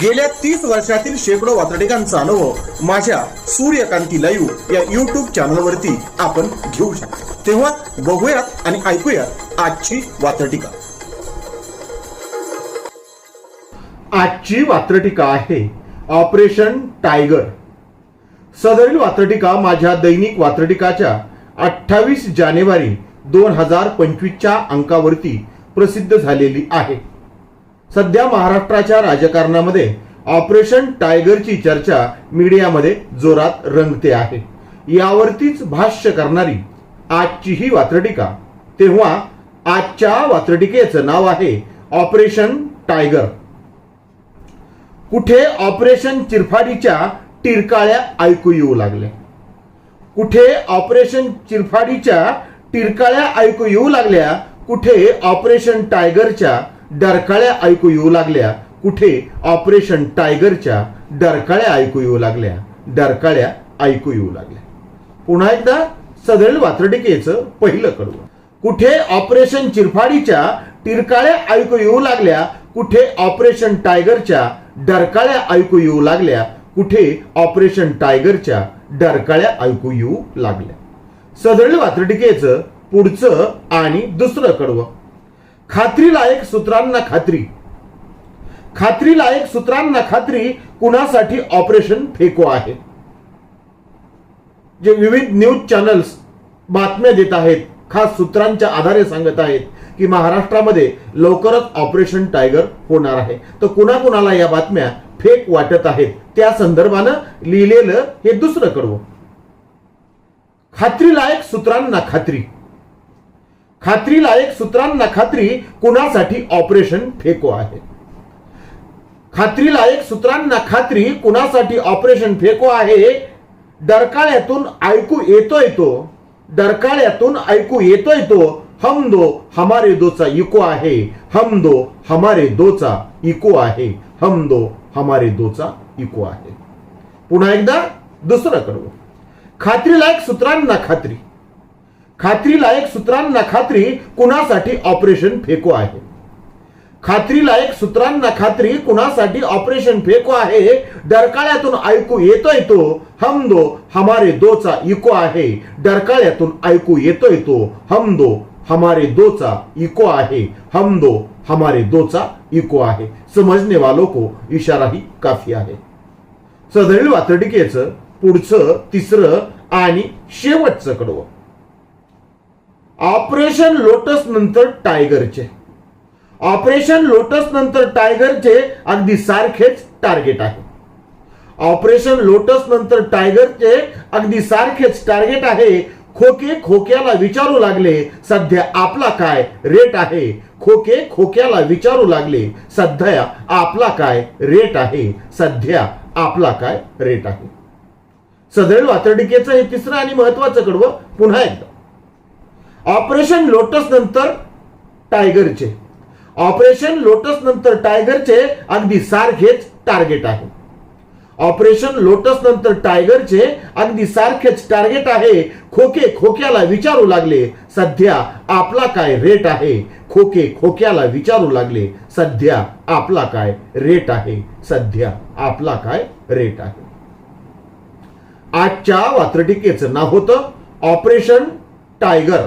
गेल्या तीस वर्षातील शेकडो वातडिकांचा अनुभव माझ्या सूर्यकांती लाईव्ह या युट्यूब चॅनलवरती आपण घेऊ शकतो. तेव्हा बघूयात आणि ऐकूयात आजची वातडिका आजची वात्रटिका आहे ऑपरेशन टायगर. सदरील वात्रटिका माझ्या दैनिक वात्रटिकाच्या अठ्ठावीस जानेवारी दोन हजार पंचवीसच्या अंकावरती प्रसिद्ध झालेली आहे. सध्या महाराष्ट्राच्या राजकारणामध्ये ऑपरेशन टायगरची चर्चा मीडियामध्ये जोरात रंगते आहे. यावरतीच भाष्य करणारी आजची ही वात्रटिका. तेव्हा आजच्या वात्रटिकेचं नाव आहे ऑपरेशन टायगर. कुठे ऑपरेशन चिरफाडीच्या टिरकाळ्या ऐकू येऊ लागल्या? कुठे ऑपरेशन चिरफाडीच्या टिरकाळ्या ऐकू येऊ लागल्या? कुठे ऑपरेशन टायगरच्या डरकाळ्या ऐकू येऊ लागल्या. कुठे? ऑपरेशन टायगरच्या डरकाळ्या ऐकू येऊ लागल्या. डरकाळ्या ऐकू येऊ लागल्या. पुन्हा एकदा सदळ वात्रटिकेचं पहिलं कडवं. कुठे? ऑपरेशन चिरफाडीच्या टिरकाळ्या ऐकू येऊ लागल्या. कुठे? ऑपरेशन टायगरच्या डरकाळ्या ऐकू येऊ लागल्या. कुठे? ऑपरेशन टायगरच्या डरकाळ्या ऐकू येऊ लागल्या. सदळ वात्रटिकेचं पुढचं आणि दुसरं कडवं. खात्रीलायक सूत्रांना खात्री. खात्रीलायक सूत्रांना खात्री कुणासाठी ऑपरेशन फेको आहे? जे विविध न्यूज चॅनल्स बातम्या देत आहेत खास सूत्रांच्या आधारे सांगत आहेत की महाराष्ट्रामध्ये लवकरच ऑपरेशन टायगर होणार आहे. तर कुणाकुणाला या बातम्या फेक वाटत आहेत? त्या संदर्भानं लिहिलेलं हे दुसरं कडवं. खात्रीलायक सूत्रांना खात्री. खात्रीलायक सूत्रांना खात्री कुणासाठी ऑपरेशन फेको आहे? खात्रीलायक सूत्रांना खात्री कुणासाठी ऑपरेशन फेको आहे? डरकाळ्यातून ऐकू येतोय तो डरकाळ्यातून ऐकू येतोय तो हम दो हमारे दोचा इको आहे हम दो हमारे दोचा इको आहे हम दो हमारे दोचा इको आहे. पुन्हा एकदा दुसरं कडवं खात्रीलायक सूत्रांना खात्री. खात्रीलायक सूत्रांना खात्री कुणासाठी ऑपरेशन फेको आहे? खात्रीलायक सूत्रांना खात्री कुणासाठी ऑपरेशन फेको आहे? डरकाळ्यातून ऐकू येतोय तो हम दो हमारे दोचा इको आहे. डरकाळ्यातून ऐकू येतोय तो हम दो हमारे दोचा इको आहे. हम दो हमारे दोचा इको आहे. समजने वालो को इशारा ही काफी आहे. सदरील वातडिकेचं पुढचं तिसरं आणि शेवटचं कडवं. ऑपरेशन लोटस नंतर टायगरचे. ऑपरेशन लोटस नंतर टायगरचे अगदी सारखेच टार्गेट आहे. ऑपरेशन लोटस नंतर टायगरचे अगदी सारखेच टार्गेट आहे. खोके खोक्याला विचारू लागले सध्या आपला काय रेट आहे? खोके खोक्याला विचारू लागले सध्या आपला काय रेट आहे? सध्या आपला काय रेट आहे? सदैव आतर्डिकेचं हे तिसरं आणि महत्वाचं कडवं पुन्हा एकदा. ऑपरेशन लोटस नंतर टायगरचे. ऑपरेशन लोटस नंतर टायगरचे अगदी सारखेच टार्गेट आहे. ऑपरेशन लोटस नंतर टायगरचे अगदी सारखेच टार्गेट आहे. खोके खोक्याला विचारू लागले सध्या आपला काय रेट आहे? खोके खोक्याला विचारू लागले सध्या आपला काय रेट आहे? सध्या आपला काय रेट आहे? आजच्या वात्रटिकेचं नाव होतं ऑपरेशन टायगर.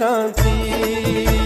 cantir.